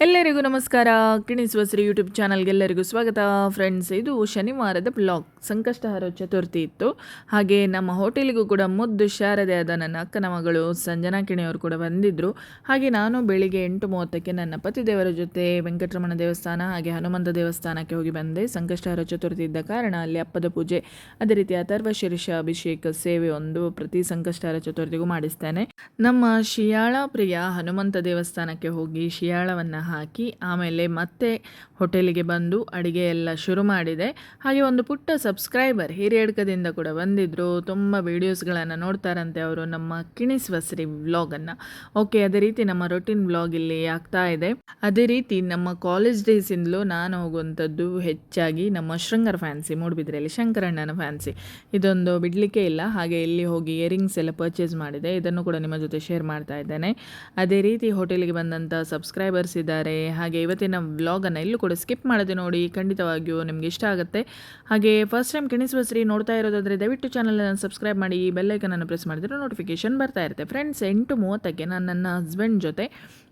ಎಲ್ಲರಿಗೂ ನಮಸ್ಕಾರ. ಕಿಣಿಸುವಸ್ರಿ ಯೂಟ್ಯೂಬ್ ಚಾನಲ್ಗೆಲ್ಲರಿಗೂ ಸ್ವಾಗತ. ಫ್ರೆಂಡ್ಸ್ ಇದು ಶನಿವಾರದ ಬ್ಲಾಗ್ ಸಂಕಷ್ಟಹರ ಚತುರ್ಥಿ ಇತ್ತು. ಹಾಗೆ ನಮ್ಮ ಹೋಟೆಲಿಗೂ ಕೂಡ ಮುದ್ದು ಶಾರದೆ ಆದ ನನ್ನ ಅಕ್ಕನ ಮಗಳು ಸಂಜನಾ ಕಿಣಿಯವರು ಕೂಡ ಬಂದಿದ್ದರು ಹಾಗೆ ನಾನು ಬೆಳಿಗ್ಗೆ ಎಂಟು ಮೂವತ್ತಕ್ಕೆ ನನ್ನ ಪತಿದೇವರ ಜೊತೆ ವೆಂಕಟರಮಣ ದೇವಸ್ಥಾನ ಹಾಗೆ ಹನುಮಂತ ದೇವಸ್ಥಾನಕ್ಕೆ ಹೋಗಿ ಬಂದೆ. ಸಂಕಷ್ಟಹರ ಚತುರ್ಥಿ ಇದ್ದ ಕಾರಣ ಅಲ್ಲಿ ಅಪ್ಪದ ಪೂಜೆ. ಅದೇ ರೀತಿ ಅಥರ್ವ ಶಿರೀಷ ಅಭಿಷೇಕ ಸೇವೆ ಒಂದು ಪ್ರತಿ ಸಂಕಷ್ಟಹರ ಚತುರ್ಥಿಗೂ ಮಾಡಿಸ್ತೇನೆ. ನಮ್ಮ ಶಿಯಾಳ ಪ್ರಿಯ ಹನುಮಂತ ದೇವಸ್ಥಾನಕ್ಕೆ ಹೋಗಿ ಶಿಯಾಳವನ್ನು ಹಾಕಿ ಆಮೇಲೆ ಮತ್ತೆ ಹೋಟೆಲಿಗೆ ಬಂದು ಅಡುಗೆ ಎಲ್ಲ ಶುರು ಮಾಡಿದೆ. ಹಾಗೆ ಒಂದು ಪುಟ್ಟ ಸಬ್ಸ್ಕ್ರೈಬರ್ ಹಿರಿಯಡ್ಕದಿಂದ ಕೂಡ ಬಂದಿದ್ದರು ತುಂಬ ವೀಡಿಯೋಸ್ಗಳನ್ನು ನೋಡ್ತಾರಂತೆ ಅವರು ನಮ್ಮ ಕಿಣಿಸ್ವಸ್ರಿ ವ್ಲಾಗನ್ನು. ಓಕೆ, ಅದೇ ರೀತಿ ನಮ್ಮ ರೊಟೀನ್ ವ್ಲಾಗ್ ಇಲ್ಲಿ ಆಗ್ತಾ ಇದೆ. ಅದೇ ರೀತಿ ನಮ್ಮ ಕಾಲೇಜ್ ಡೇಸಿಂದಲೂ ನಾನು ಹೋಗುವಂಥದ್ದು ಹೆಚ್ಚಾಗಿ ನಮ್ಮ ಶೃಂಗರ್ ಫ್ಯಾನ್ಸಿ, ಮೂಡುಬಿದ್ರೆಯಲ್ಲಿ ಶಂಕರಣ್ಣನ ಫ್ಯಾನ್ಸಿ. ಇದೊಂದು ಬಿಡಲಿಕ್ಕೆ ಇಲ್ಲ. ಹಾಗೆ ಇಲ್ಲಿ ಹೋಗಿ ಇಯರಿಂಗ್ಸ್ ಎಲ್ಲ ಪರ್ಚೇಸ್ ಮಾಡಿದೆ. ಇದನ್ನು ಕೂಡ ನಿಮ್ಮ ಜೊತೆ ಶೇರ್ ಮಾಡ್ತಾ ಇದ್ದೇನೆ. ಅದೇ ರೀತಿ ಹೋಟೆಲಿಗೆ ಬಂದಂಥ ಸಬ್ಸ್ಕ್ರೈಬರ್ಸ್ ಇದ್ದಾರೆ. ಹಾಗೆ ಇವತ್ತಿನ ವ್ಲಾಗನ್ನು ಎಲ್ಲೂ ಕೂಡ ಸ್ಕಿಪ್ ಮಾಡದೆ ನೋಡಿ, ಖಂಡಿತವಾಗಿಯೂ ನಿಮಗೆ ಇಷ್ಟ ಆಗುತ್ತೆ. ಹಾಗೆ ಫಸ್ಟ್ ಟೈಮ್ ಕಿಣಿಸುವಸ್ರಿ ನೋಡ್ತಾ ಇರೋದಾದರೆ ದಯವಿಟ್ಟು ಚಾನಲನ್ನು ಸಬ್ಸ್ಕ್ರೈಬ್ ಮಾಡಿ ಬೆಲ್ಲೈಕನನ್ನು ಪ್ರೆಸ್ ಮಾಡಿದರೆ ನೋಟಿಫಿಕೇಶನ್ ಬರ್ತಾ ಇರುತ್ತೆ. ಫ್ರೆಂಡ್ಸ್ ಎಂಟು ಮೂವತ್ತಕ್ಕೆ ನಾನು ನನ್ನ ಹಸ್ಬೆಂಡ್ ಜೊತೆ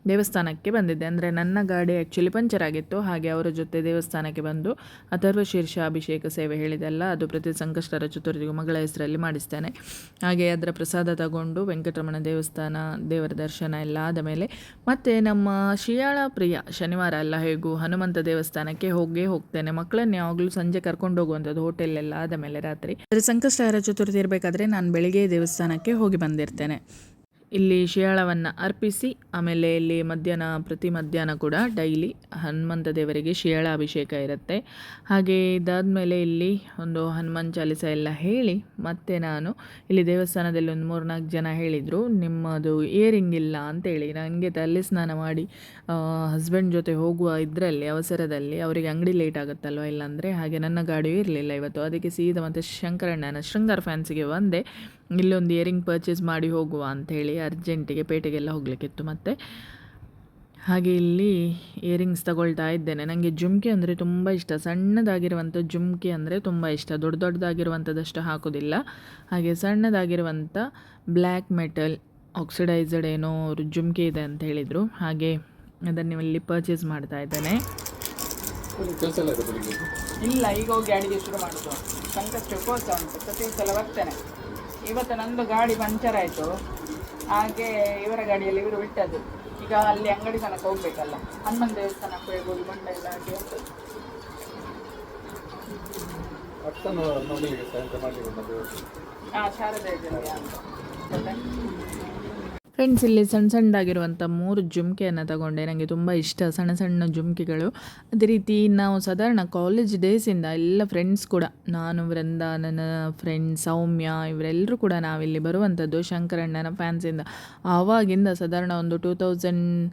ದೇವಸ್ಥಾನಕ್ಕೆ ಬಂದಿದ್ದೆ. ಅಂದರೆ ನನ್ನ ಗಾಡಿ ಆ್ಯಕ್ಚುಲಿ ಪಂಚರ್ ಆಗಿತ್ತು. ಹಾಗೆ ಅವರ ಜೊತೆ ದೇವಸ್ಥಾನಕ್ಕೆ ಬಂದು ಅಥರ್ವ ಶೀರ್ಷ ಅಭಿಷೇಕ ಸೇವೆ ಹೇಳಿದೆಲ್ಲ ಅದು ಪ್ರತಿ ಸಂಕಷ್ಟರ ಚತುರ್ಥಿಗೂ ಮಗಳ ಹೆಸರಲ್ಲಿ ಮಾಡಿಸ್ತೇನೆ. ಹಾಗೆ ಅದರ ಪ್ರಸಾದ ತಗೊಂಡು ವೆಂಕಟರಮಣ ದೇವಸ್ಥಾನ, ದೇವರ ದರ್ಶನ ಎಲ್ಲ ಆದ ಮೇಲೆ ಮತ್ತೆ ನಮ್ಮ ಶಿಯಾಳ ಪ್ರಿಯ ಶನಿವಾರ ಎಲ್ಲ ಹೇಗೂ ಹನುಮಂತ ದೇವಸ್ಥಾನಕ್ಕೆ ಹೋಗೇ ಹೋಗ್ತೇನೆ. ಮಕ್ಕಳನ್ನ ಯಾವಾಗಲೂ ಸಂಜೆ ಕರ್ಕೊಂಡು ಹೋಗುವಂಥದ್ದು ಹೋಟೆಲೆಲ್ಲ ಆದ ಮೇಲೆ ರಾತ್ರಿ. ಅದರ ಸಂಕಷ್ಟಹರ ಚತುರ್ಥಿ ಇರಬೇಕಾದ್ರೆ ನಾನು ಬೆಳಿಗ್ಗೆ ದೇವಸ್ಥಾನಕ್ಕೆ ಹೋಗಿ ಬಂದಿರ್ತೇನೆ. ಇಲ್ಲಿ ಶಿಯಾಳವನ್ನು ಅರ್ಪಿಸಿ, ಆಮೇಲೆ ಇಲ್ಲಿ ಮಧ್ಯಾಹ್ನ, ಪ್ರತಿ ಮಧ್ಯಾಹ್ನ ಕೂಡ ಡೈಲಿ ಹನುಮಂತ ದೇವರಿಗೆ ಶಿಯಾಳ ಅಭಿಷೇಕ ಇರುತ್ತೆ. ಹಾಗೆ ಇದಾದಮೇಲೆ ಇಲ್ಲಿ ಒಂದು ಹನುಮಾನ್ ಚಾಲಿಸ ಎಲ್ಲ ಹೇಳಿ, ಮತ್ತೆ ನಾನು ಇಲ್ಲಿ ದೇವಸ್ಥಾನದಲ್ಲಿ ಒಂದು ಮೂರು ನಾಲ್ಕು ಜನ ಹೇಳಿದರು, ನಿಮ್ಮದು ಇಯರಿಂಗ್ ಇಲ್ಲ ಅಂತೇಳಿ ನನಗೆ ತಲೆ ಸ್ನಾನ ಮಾಡಿ ಹಸ್ಬೆಂಡ್ ಜೊತೆ ಹೋಗುವ ಇದರಲ್ಲಿ, ಅವಸರದಲ್ಲಿ ಅವರಿಗೆ ಅಂಗಡಿ ಲೇಟ್ ಆಗುತ್ತಲ್ವ ಇಲ್ಲಾಂದರೆ, ಹಾಗೆ ನನ್ನ ಗಾಡಿಯೂ ಇರಲಿಲ್ಲ ಇವತ್ತು. ಅದಕ್ಕೆ ಸೀದಾ ಮತ್ತು ಶಂಕರಣ್ಣನ ಶೃಂಗಾರ ಫ್ಯಾನ್ಸಿಗೆ ಬಂದೆ. ಇಲ್ಲೊಂದು ಇಯರಿಂಗ್ ಪರ್ಚೇಸ್ ಮಾಡಿ ಹೋಗುವ ಅಂಥೇಳಿ ಅರ್ಜೆಂಟಿಗೆ ಪೇಟೆಗೆಲ್ಲ ಹೋಗಲಿಕ್ಕಿತ್ತು ಮತ್ತು. ಹಾಗೆ ಇಲ್ಲಿ ಇಯರಿಂಗ್ಸ್ ತಗೊಳ್ತಾ ಇದ್ದೇನೆ. ನನಗೆ ಜುಮ್ಕಿ ಅಂದರೆ ತುಂಬ ಇಷ್ಟ. ಸಣ್ಣದಾಗಿರುವಂಥ ಜುಮ್ಕಿ ಅಂದರೆ ತುಂಬ ಇಷ್ಟ. ದೊಡ್ಡ ದೊಡ್ಡದಾಗಿರುವಂಥದ್ದಷ್ಟು ಹಾಕೋದಿಲ್ಲ. ಹಾಗೆ ಸಣ್ಣದಾಗಿರುವಂಥ ಬ್ಲ್ಯಾಕ್ ಮೆಟಲ್ ಆಕ್ಸಿಡೈಸ್ಡ್ ಏನೋ ಅವರು ಜುಮ್ಕಿ ಇದೆ ಅಂತ ಹೇಳಿದರು. ಹಾಗೆ ಅದನ್ನು ಇಲ್ಲಿ ಪರ್ಚೇಸ್ ಮಾಡ್ತಾ ಇದ್ದೇನೆ. ಇಲ್ಲ ಈಗ ಹೋಗಿ ಅಡಿಗೆ ಶುರು ಮಾಡೋದು. ಸಂಕಷ್ಟ ಉಪವಾಸ ಉಂಟು. ಪ್ರತಿ ಸಲ ಬರ್ತೇನೆ. ಇವತ್ತು ನಂದು ಗಾಡಿ ಪಂಚರ್ ಆಯಿತು. ಹಾಗೆ ಇವರ ಗಾಡಿಯಲ್ಲಿ ಇವರು ಬಿಟ್ಟದ್ದು. ಈಗ ಅಲ್ಲಿ ಅಂಗಡಿ ತನಕ ಹೋಗ್ಬೇಕಲ್ಲ. ಹನುಮನ್ ದೇವಸ್ಥಾನಕ್ಕೆ ಹೋಗಿ ಬಂಡ ಎಲ್ಲ ಹಾಗೆ ಹಾಂ ಶಾರದಾ ಅಂತ. ಫ್ರೆಂಡ್ಸ್ ಇಲ್ಲಿ ಸಣ್ಣ ಸಣ್ಣದಾಗಿರುವಂಥ ಮೂರು ಜುಮ್ಕೆಯನ್ನು ತಗೊಂಡೆ. ನನಗೆ ತುಂಬ ಇಷ್ಟ ಸಣ್ಣ ಸಣ್ಣ ಜುಮ್ಕೆಗಳು. ಅದೇ ರೀತಿ ನಾವು ಸಾಧಾರಣ ಕಾಲೇಜ್ ಡೇಸಿಂದ ಎಲ್ಲ ಫ್ರೆಂಡ್ಸ್ ಕೂಡ, ನಾನು, ವೃಂದ, ನನ್ನ ಫ್ರೆಂಡ್ ಸೌಮ್ಯ ಇವರೆಲ್ಲರೂ ಕೂಡ ನಾವಿಲ್ಲಿ ಬರುವಂಥದ್ದು ಶಂಕರಣ್ಣನ ಫ್ಯಾನ್ಸಿಂದ ಆವಾಗಿಂದ ಸಾಧಾರಣ ಒಂದು ಟೂ ತೌಸಂಡ್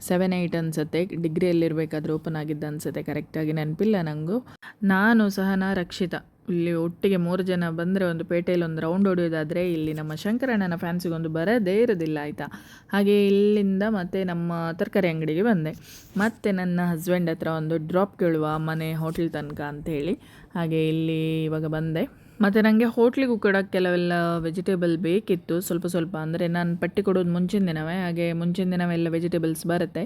ಸೆವೆನ್ ಏಯ್ಟ್ ಅನಿಸುತ್ತೆ. ಡಿಗ್ರಿಯಲ್ಲಿರಬೇಕಾದ್ರೆ ಓಪನ್ ಆಗಿದ್ದ ಅನಿಸುತ್ತೆ. ಕರೆಕ್ಟಾಗಿ ನೆನಪಿಲ್ಲ ನನಗೂ ನಾನು ಸಹನಾ ರಕ್ಷಿತಾ. ಇಲ್ಲಿ ಒಟ್ಟಿಗೆ ಮೂರು ಜನ ಬಂದರೆ ಒಂದು ಪೇಟೆಯಲ್ಲಿ ಒಂದು ರೌಂಡ್ ಹೊಡೆಯೋದಾದರೆ ಇಲ್ಲಿ ನಮ್ಮ ಶಂಕರಣ್ಣನ ಫ್ಯಾನ್ಸಿಗೊಂದು ಬರದೇ ಇರೋದಿಲ್ಲ, ಆಯಿತಾ? ಹಾಗೆ ಇಲ್ಲಿಂದ ಮತ್ತೆ ನಮ್ಮ ತರಕಾರಿ ಅಂಗಡಿಗೆ ಬಂದೆ. ಮತ್ತೆ ನನ್ನ ಹಸ್ಬೆಂಡ್ ಹತ್ರ ಒಂದು ಡ್ರಾಪ್ ಕೇಳುವ ಮನೆ ಹೋಟ್ಲ್ ತನಕ ಅಂಥೇಳಿ ಹಾಗೆ ಇಲ್ಲಿ ಇವಾಗ ಬಂದೆ. ಮತ್ತು ನನಗೆ ಹೋಟ್ಲಿಗೂ ಕೂಡ ಕೆಲವೆಲ್ಲ ವೆಜಿಟೇಬಲ್ ಬೇಕಿತ್ತು. ಸ್ವಲ್ಪ ಸ್ವಲ್ಪ ಅಂದರೆ ನಾನು ಪಟ್ಟಿ ಕೊಡೋದು ಮುಂಚಿನ ದಿನವೇ. ಹಾಗೆ ಮುಂಚಿನ ದಿನವೆಲ್ಲ ವೆಜಿಟೇಬಲ್ಸ್ ಬರುತ್ತೆ.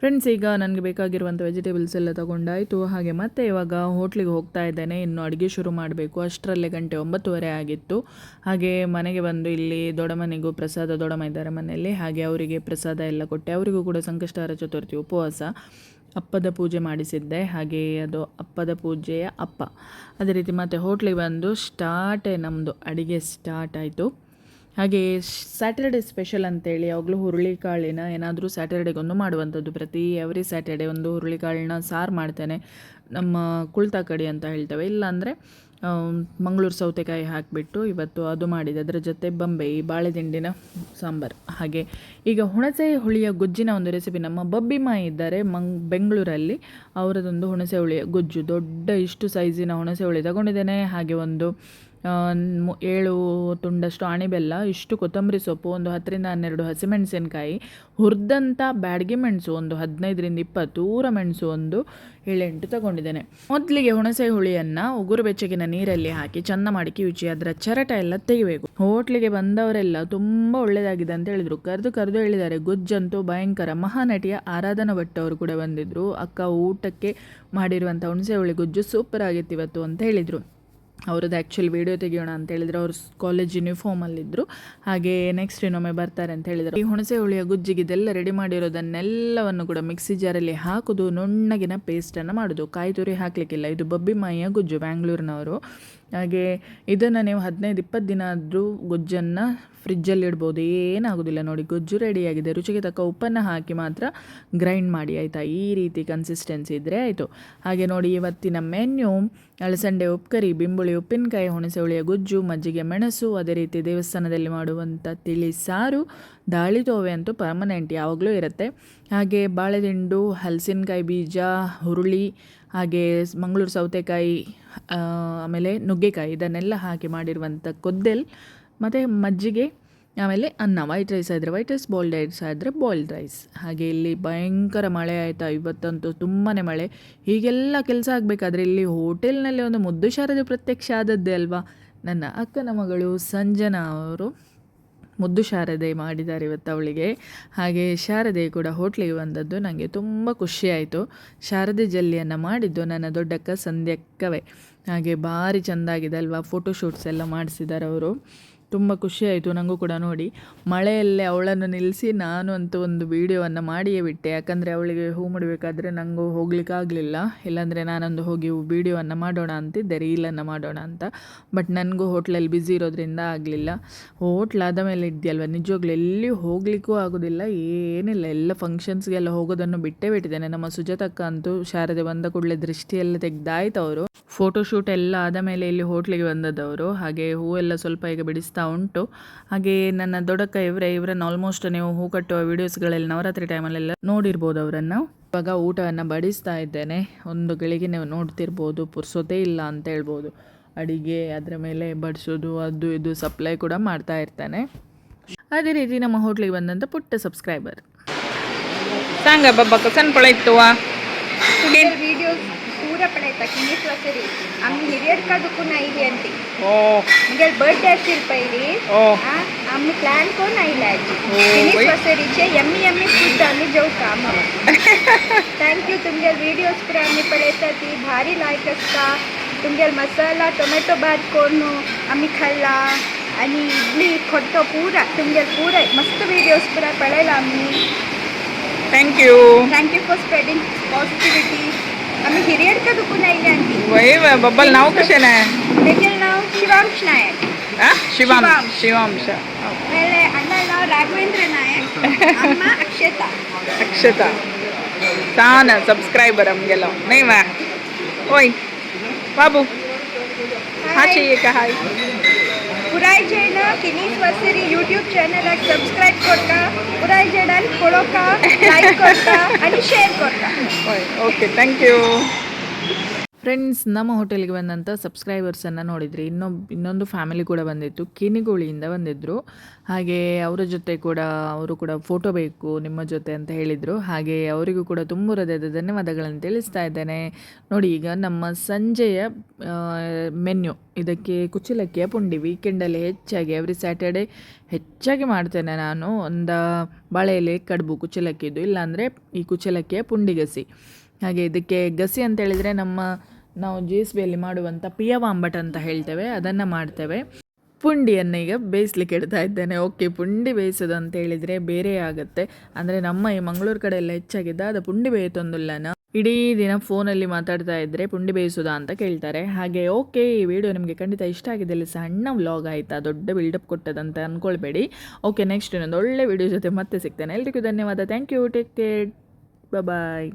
ಫ್ರೆಂಡ್ಸ್ ಈಗ ನನಗೆ ಬೇಕಾಗಿರುವಂಥ ವೆಜಿಟೇಬಲ್ಸ್ ಎಲ್ಲ ತೊಗೊಂಡಾಯಿತು. ಹಾಗೆ ಮತ್ತೆ ಇವಾಗ ಹೋಟ್ಲಿಗೆ ಹೋಗ್ತಾ ಇದ್ದೇನೆ. ಇನ್ನು ಅಡುಗೆ ಶುರು ಮಾಡಬೇಕು. ಅಷ್ಟರಲ್ಲೇ ಗಂಟೆ ಒಂಬತ್ತುವರೆ ಆಗಿತ್ತು. ಹಾಗೆ ಮನೆಗೆ ಬಂದು ಇಲ್ಲಿ ದೊಡ್ಡಮ್ಮನಿಗೂ ಪ್ರಸಾದ, ದೊಡ್ಡಮ್ಮ ಇದ್ದಾರೆ ಮನೆಯಲ್ಲಿ. ಹಾಗೆ ಅವರಿಗೆ ಪ್ರಸಾದ ಎಲ್ಲ ಕೊಟ್ಟೆ. ಅವರಿಗೂ ಕೂಡ ಸಂಕಷ್ಟಹರ ಚತುರ್ಥಿ ಉಪವಾಸ ಅಪ್ಪದ ಪೂಜೆ ಮಾಡಿಸಿದ್ದೆ. ಹಾಗೆ ಅದು ಅಪ್ಪದ ಪೂಜೆಯ ಅಪ್ಪ. ಅದೇ ರೀತಿ ಮತ್ತು ಹೋಟ್ಲಿಗೆ ಬಂದು ಸ್ಟಾರ್ಟೇ ನಮ್ಮದು ಅಡುಗೆ ಸ್ಟಾರ್ಟ್ ಆಯಿತು. ಹಾಗೆ ಸ್ಯಾಟರ್ಡೆ ಸ್ಪೆಷಲ್ ಅಂತೇಳಿ ಯಾವಾಗಲೂ ಹುರುಳಿಕಾಳಿನ ಏನಾದರೂ ಸ್ಯಾಟರ್ಡೆಗೊಂದು ಮಾಡುವಂಥದ್ದು. ಪ್ರತಿ ಎವ್ರಿ ಸ್ಯಾಟರ್ಡೆ ಒಂದು ಹುರುಳಿಕಾಳನ್ನ ಸಾರು ಮಾಡ್ತೇನೆ. ನಮ್ಮ ಕುಳ್ತಾ ಕಡಿ ಅಂತ ಹೇಳ್ತೇವೆ. ಇಲ್ಲಾಂದರೆ ಮಂಗಳೂರು ಸೌತೆಕಾಯಿ ಹಾಕಿಬಿಟ್ಟು ಇವತ್ತು ಅದು ಮಾಡಿದೆ. ಅದರ ಜೊತೆ ಬಾಳೆ ಬಾಳೆದಿಂಡಿನ ಸಾಂಬಾರು. ಹಾಗೆ ಈಗ ಹುಣಸೆ ಹುಳಿಯ ಗೊಜ್ಜಿನ ಒಂದು ರೆಸಿಪಿ ನಮ್ಮ ಬಬ್ಬಿಮ್ಮ ಇದ್ದಾರೆ ಮಂಗ್, ಬೆಂಗಳೂರಲ್ಲಿ. ಅವರದೊಂದು ಹುಣಸೆ ಹುಳಿಯ ಗೊಜ್ಜು. ದೊಡ್ಡ ಇಷ್ಟು ಸೈಜಿನ ಹುಣಸೆ ಹುಳಿ ತಗೊಂಡಿದ್ದೇನೆ. ಹಾಗೆ ಒಂದು ಮು- ಏಳು ತುಂಡಷ್ಟು ಆಣಿಬೆಲ್ಲ, ಇಷ್ಟು ಕೊತ್ತಂಬರಿ ಸೊಪ್ಪು, ಒಂದು ಹತ್ತರಿಂದ ಹನ್ನೆರಡು ಹಸಿಮೆಣಸಿನಕಾಯಿ ಹುರಿದಂಥ ಬ್ಯಾಡಗಿ ಮೆಣಸು, ಒಂದು ಹದಿನೈದರಿಂದ ಇಪ್ಪತ್ತು, ಊರ ಮೆಣಸು ಒಂದು ಏಳೆಂಟು ತಗೊಂಡಿದ್ದೇನೆ. ಮೊದಲಿಗೆ ಹುಣಸೆ ಹುಳಿಯನ್ನು ಉಗುರು ಬೆಚ್ಚಗಿನ ನೀರಲ್ಲಿ ಹಾಕಿ ಚೆಂದ ಮಾಡಿ ಕಿವುಚಿ ಅದರ ಚರಟ ಎಲ್ಲ ತೆಗಿಬೇಕು. ಹೋಟ್ಲಿಗೆ ಬಂದವರೆಲ್ಲ ತುಂಬ ಒಳ್ಳೆಯದಾಗಿದೆ ಅಂತ ಹೇಳಿದರು. ಕರೆದು ಕರೆದು ಹೇಳಿದ್ದಾರೆ. ಗುಜ್ಜಂತೂ ಭಯಂಕರ ಮಹಾನಟಿಯ ಆರಾಧನಾ ಭಟ್ಟವರು ಕೂಡ ಬಂದಿದ್ದರು ಅಕ್ಕ ಊಟಕ್ಕೆ ಮಾಡಿರುವಂಥ ಹುಣಸೆ ಹುಳಿ ಗುಜ್ಜು ಸೂಪರ್ ಆಗಿತ್ತು ಇವತ್ತು ಅಂತ ಹೇಳಿದರು. ಅವ್ರದ್ದು ಆ್ಯಕ್ಚುಲಿ ವೀಡಿಯೋ ತೆಗಿಯೋಣ ಅಂತ ಹೇಳಿದ್ರು. ಅವ್ರು ಕಾಲೇಜ್ ಯೂನಿಫಾರ್ಮಲ್ಲಿದ್ದರು ಹಾಗೆ ನೆಕ್ಸ್ಟ್ ಇನ್ನೊಮ್ಮೆ ಬರ್ತಾರೆ ಅಂತ ಹೇಳಿದ್ರು. ಈ ಹುಣಸೆ ಹುಳಿಯ ಗುಜ್ಜಿಗೆ ಇದೆಲ್ಲ ರೆಡಿ ಮಾಡಿರೋದನ್ನೆಲ್ಲವನ್ನು ಕೂಡ ಮಿಕ್ಸಿ ಜಾರಲ್ಲಿ ಹಾಕೋದು, ನುಣ್ಣಗಿನ ಪೇಸ್ಟನ್ನು ಮಾಡೋದು. ಕಾಯಿ ತುರಿ ಹಾಕಲಿಕ್ಕಿಲ್ಲ. ಇದು ಬಬ್ಬಿ ಮಾಯಿಯ ಗುಜ್ಜು ಬ್ಯಾಂಗ್ಳೂರಿನವರು ಹಾಗೆ ಇದನ್ನು ನೀವು ಹದಿನೈದು, ಇಪ್ಪತ್ತು ದಿನ ಆದರೂ ಗೊಜ್ಜನ್ನು ಫ್ರಿಜ್ಜಲ್ಲಿ ಇಡ್ಬೋದು. ಏನಾಗೋದಿಲ್ಲ ನೋಡಿ, ಗೊಜ್ಜು ರೆಡಿಯಾಗಿದೆ ರುಚಿಗೆ ತಕ್ಕ ಉಪ್ಪನ್ನು ಹಾಕಿ ಮಾತ್ರ ಗ್ರೈಂಡ್ ಮಾಡಿ, ಆಯಿತಾ? ಈ ರೀತಿ ಕನ್ಸಿಸ್ಟೆನ್ಸಿ ಇದ್ದರೆ ಆಯಿತು. ಹಾಗೆ ನೋಡಿ, ಇವತ್ತಿನ ಮೆನ್ಯು ಅಳಸಂಡೆ ಉಪ್ಕರಿ ಬಿಂಬುಳಿ, ಉಪ್ಪಿನಕಾಯಿ, ಹುಣಸೆ ಹುಳಿಯ ಗೊಜ್ಜು, ಮಜ್ಜಿಗೆ ಮೆಣಸು, ಅದೇ ರೀತಿ ದೇವಸ್ಥಾನದಲ್ಲಿ ಮಾಡುವಂಥ ತಿಳಿ ಸಾರು, ದಾಳಿ ತೋವೆ ಅಂತೂ ಪರ್ಮನೆಂಟ್ ಯಾವಾಗಲೂ ಇರುತ್ತೆ. ಹಾಗೆ ಬಾಳೆದಿಂಡು, ಹಲಸಿನಕಾಯಿ ಬೀಜ, ಹುರುಳಿ ಹಾಗೆ ಮಂಗಳೂರು ಸೌತೆಕಾಯಿ ಆಮೇಲೆ ನುಗ್ಗೆಕಾಯಿ ಇದನ್ನೆಲ್ಲ ಹಾಕಿ ಮಾಡಿರುವಂಥ ಕೊದ್ದೆಲ್, ಮತ್ತು ಮಜ್ಜಿಗೆ, ಆಮೇಲೆ ಅನ್ನ ವೈಟ್ ರೈಸ್ ಆದರೆ ವೈಟ್ ರೈಸ್ ಬಾಯ್ಲ್ಡ್ ರೈಸ್ ಆದರೆ ಬಾಯ್ಲ್ಡ್ ರೈಸ್ ಹಾಗೆ ಇಲ್ಲಿ ಭಯಂಕರ ಮಳೆ ಆಯಿತಾ ಇವತ್ತಂತೂ ತುಂಬಾ ಮಳೆ. ಹೀಗೆಲ್ಲ ಕೆಲಸ ಆಗಬೇಕಾದ್ರೆ ಇಲ್ಲಿ ಹೋಟೆಲ್ನಲ್ಲಿ ಒಂದು ಮುದ್ದು ಶಾರದೆ ಪ್ರತ್ಯಕ್ಷ ಆದದ್ದೇ ಅಲ್ವಾ? ನನ್ನ ಅಕ್ಕನ ಮಗಳು ಸಂಜನಾ ಅವರು ಮುದ್ದು ಶಾರದೆ ಮಾಡಿದ್ದಾರೆ ಇವತ್ತು ಅವಳಿಗೆ. ಹಾಗೆ ಶಾರದೆ ಕೂಡ ಹೋಟ್ಲಿಗೆ ಬಂದದ್ದು. ನನಗೆ ತುಂಬ ಖುಷಿಯಾಯಿತು ಶಾರದೆ ಜಲ್ಲಿಯನ್ನು ಮಾಡಿದ್ದು ನನ್ನ ದೊಡ್ಡಕ್ಕ ಸಂಧ್ಯಕ್ಕವೇ. ಹಾಗೆ ಭಾರಿ ಚೆಂದಾಗಿದೆ ಅಲ್ವಾ? ಫೋಟೋಶೂಟ್ಸ್ ಎಲ್ಲ ಮಾಡಿಸಿದ್ದಾರೆ ಅವರು. ತುಂಬ ಖುಷಿಯಾಯಿತು ನನಗೂ ಕೂಡ ನೋಡಿ. ಮಳೆಯಲ್ಲೇ ಅವಳನ್ನು ನಿಲ್ಲಿಸಿ ನಾನು ಅಂತೂ ಒಂದು ವೀಡಿಯೋವನ್ನು ಮಾಡಿಯೇ ಬಿಟ್ಟೆ. ಯಾಕಂದರೆ ಅವಳಿಗೆ ಹೂ ಮುಡಬೇಕಾದ್ರೆ ನನಗೂ ಹೋಗ್ಲಿಕ್ಕಾಗಲಿಲ್ಲ ಇಲ್ಲಾಂದರೆ ನಾನೊಂದು ಹೋಗಿ ವೀಡಿಯೋವನ್ನು ಮಾಡೋಣ ಅಂತಿದ್ದೆ, ರೀಲನ್ನು ಮಾಡೋಣ ಅಂತ. ಬಟ್ ನನಗೂ ಹೋಟ್ಲಲ್ಲಿ ಬ್ಯುಸಿ ಇರೋದ್ರಿಂದ ಆಗಲಿಲ್ಲ. ಆದ ಮೇಲೆ ಇದೆಯಲ್ವ? ನಿಜವಾಗ್ಲೂ ಎಲ್ಲಿ ಹೋಗಲಿಕ್ಕೂ ಆಗೋದಿಲ್ಲ, ಏನಿಲ್ಲ. ಎಲ್ಲ ಫಂಕ್ಷನ್ಸ್ಗೆಲ್ಲ ಹೋಗೋದನ್ನು ಬಿಟ್ಟೇ ಬಿಟ್ಟಿದ್ದೇನೆ. ನಮ್ಮ ಸುಜಾತಕ್ಕ ಅಂತೂ ಶಾರದೆ ಬಂದ ಕೂಡಲೇ ದೃಷ್ಟಿಯೆಲ್ಲ ತೆಗೆದಾಯ್ತು ಅವರು. ಫೋಟೋಶೂಟ್ ಎಲ್ಲ ಆದ ಮೇಲೆ ಇಲ್ಲಿ ಹೋಟ್ಲಿಗೆ ಬಂದದವರು ಹಾಗೆ ಹೂವೆಲ್ಲ ಸ್ವಲ್ಪ ಈಗ ಬಿಡಿಸ್ತಾ ಕಾಣಿಸ್ತಾ ಉಂಟು. ಹಾಗೆ ನನ್ನ ದೊಡ್ಡಕ್ಕ ಇವರೇ, ಇವರನ್ನು ಆಲ್ಮೋಸ್ಟ್ ನೀವು ಹೂ ಕಟ್ಟುವ ವಿಡಿಯೋಸ್ಗಳಲ್ಲಿ ನವರಾತ್ರಿ ಟೈಮಲ್ಲೆಲ್ಲ ನೋಡಿರ್ಬೋದು ಅವರನ್ನು. ಇವಾಗ ಊಟವನ್ನು ಬಡಿಸ್ತಾ ಇದ್ದೇನೆ. ಒಂದು ಗಳಿಗೆ ನೀವು ನೋಡ್ತಿರ್ಬೋದು ಪುರ್ಸೋದೇ ಇಲ್ಲ ಅಂತ ಹೇಳ್ಬೋದು. ಅಡಿಗೆ, ಅದರ ಮೇಲೆ ಬಡಿಸೋದು, ಅದು ಇದು ಸಪ್ಲೈ ಕೂಡ ಮಾಡ್ತಾ ಇರ್ತಾನೆ. ಅದೇ ರೀತಿ ನಮ್ಮ ಹೋಟ್ಲಿಗೆ ಬಂದಂಥ ಪುಟ್ಟ ಸಬ್ಸ್ಕ್ರೈಬರ್ ಸಾಂಗ ಬಬ್ಬಕ್ಕ, ಸಣ್ಣ ಪೊಳೆ ಇತ್ತು ದೂರ ಪಡೈತಾಕಿ ನೀ ಸರಿ ಆಮ್ ಹಿರಿಯರ್ ಕದಕ್ಕೂ ನಾ ಇಲ್ಲಿ ಅಂತ ನಿಮಗೆ ಬರ್ಡೇ ಅಷ್ಟಿಲ್ಪ ಇಲ್ಲಿ ಅಮ್ಮ ಪ್ಲಾನ್ ಕೋ ನಾ ಇಲ್ಲ ಸರಿಚೆ ಎಮ್ಮಿ ಎಮ್ಮಿ ಫುಡ್ ಅನ್ನು ಜವ್ ಕಾಮ ಥ್ಯಾಂಕ್ ಯು ತುಮ್ಗೆ ವಿಡಿಯೋಸ್ ಕೂಡ ಅಮ್ಮಿ ಪಡೈತಾತಿ ಭಾರಿ ಲಾಯ್ಕ್ असता तुमगेर मसाला टोमॅटो भात कोण आम्ही खाल्ला आणि इडली खोटो पुरा तुमगेर पुरा मस्त व्हिडिओज पुरा पळायला आम्ही thank you thank you for spreading positivity आम्ही हिरियर का दुखून राहिले आणखी वही बब्बल नाव कसे नाही त्याचे नाव शिवांश नायक हा शिवाम. शिवांश पहिले अण्णा नाव राघवेंद्र नायक अक्षता. अक्षता. छान सबस्क्रायबर गेलो. नाही वा. होय. बाबू. हा चाहिए का? हाय पुराय जैन किनीस वर्सरी यूट्यूब चॅनलाक सबस्क्राईब करता पुराय जैनाक पळोवका लाईक करता आणि शेअर करता ಓಯ್ ಓಕೆ ಥ್ಯಾಂಕ್ ಯು ಫ್ರೆಂಡ್ಸ್ ನಮ್ಮ ಹೋಟೆಲ್ಗೆ ಬಂದಂಥ ಸಬ್ಸ್ಕ್ರೈಬರ್ಸನ್ನು ನೋಡಿದ್ರಿ. ಇನ್ನೊಬ್ಬ ಇನ್ನೊಂದು ಫ್ಯಾಮಿಲಿ ಕೂಡ ಬಂದಿತ್ತು. ಕಿನಿಗೋಳಿಯಿಂದ ಬಂದಿದ್ದರು ಹಾಗೆ ಅವರ ಜೊತೆ ಕೂಡ ಅವರು ಕೂಡ ಫೋಟೋ ಬೇಕು, ನಿಮ್ಮ ಜೊತೆ ಅಂತ ಹೇಳಿದರು. ಹಾಗೆ ಅವರಿಗೂ ಕೂಡ ತುಂಬ ಹೃದಯದ ಧನ್ಯವಾದಗಳನ್ನು ತಿಳಿಸ್ತಾ ಇದ್ದೇನೆ. ನೋಡಿ, ಈಗ ನಮ್ಮ ಸಂಜೆಯ ಮೆನ್ಯು ಇದಕ್ಕೆ ಕುಚ್ಚಲಕ್ಕಿಯ ಪುಂಡಿ ವೀಕೆಂಡಲ್ಲಿ ಹೆಚ್ಚಾಗಿ ಎವ್ರಿ ಸ್ಯಾಟರ್ಡೆ ಹೆಚ್ಚಾಗಿ ಮಾಡ್ತೇನೆ ನಾನು. ಒಂದು ಬಾಳೆಯಲ್ಲಿ ಕಡುಬು ಕುಚ್ಚಲಕ್ಕಿದು, ಇಲ್ಲಾಂದರೆ ಈ ಕುಚ್ಚಲಕ್ಕಿಯ ಪುಂಡಿ ಗಸಿ. ಹಾಗೆ ಇದಕ್ಕೆ ಗಸಿ ಅಂತ ಹೇಳಿದರೆ ನಮ್ಮ ನಾವು ಜಿ ಬಿಯಲ್ಲಿ ಮಾಡುವಂಥ ಪಿಯವಾಂಬಟ್ ಅಂತ ಹೇಳ್ತೇವೆ, ಅದನ್ನು ಮಾಡ್ತೇವೆ. ಪುಂಡಿಯನ್ನು ಈಗ ಬೇಯಿಸ್ಲಿಕ್ಕೆ ಇಡ್ತಾ ಇದ್ದೇನೆ. ಓಕೆ, ಪುಂಡಿ ಬೇಯಿಸೋದು ಅಂತ ಹೇಳಿದರೆ ಬೇರೆ ಆಗುತ್ತೆ. ಅಂದರೆ ನಮ್ಮ ಈ ಮಂಗಳೂರು ಕಡೆ ಎಲ್ಲ ಹೆಚ್ಚಾಗಿದ್ದ, ಅದು ಪುಂಡಿ ಬೇಯಿತೊಂದಿಲ್ಲನ ಇಡೀ ದಿನ ಫೋನಲ್ಲಿ ಮಾತಾಡ್ತಾ ಇದ್ದರೆ ಪುಂಡಿ ಬೇಯಿಸೋದಾ ಅಂತ ಕೇಳ್ತಾರೆ. ಹಾಗೆ ಓಕೆ, ಈ ವಿಡಿಯೋ ನಿಮಗೆ ಖಂಡಿತ ಇಷ್ಟ ಆಗಿದೆ, ಇಲ್ಲಿ ಸಣ್ಣ ವ್ಲಾಗ್ ಆಯಿತಾ? ದೊಡ್ಡ ಬಿಲ್ಡಪ್ ಕೊಟ್ಟದಂತ ಅಂದ್ಕೊಳ್ಬೇಡಿ ಓಕೆ ನೆಕ್ಸ್ಟ್ ಇನ್ನೊಂದು ಒಳ್ಳೆ ವಿಡಿಯೋ ಜೊತೆ ಮತ್ತೆ ಸಿಗ್ತೇನೆ. ಎಲ್ರಿಗೂ ಧನ್ಯವಾದ. Thank you take care bye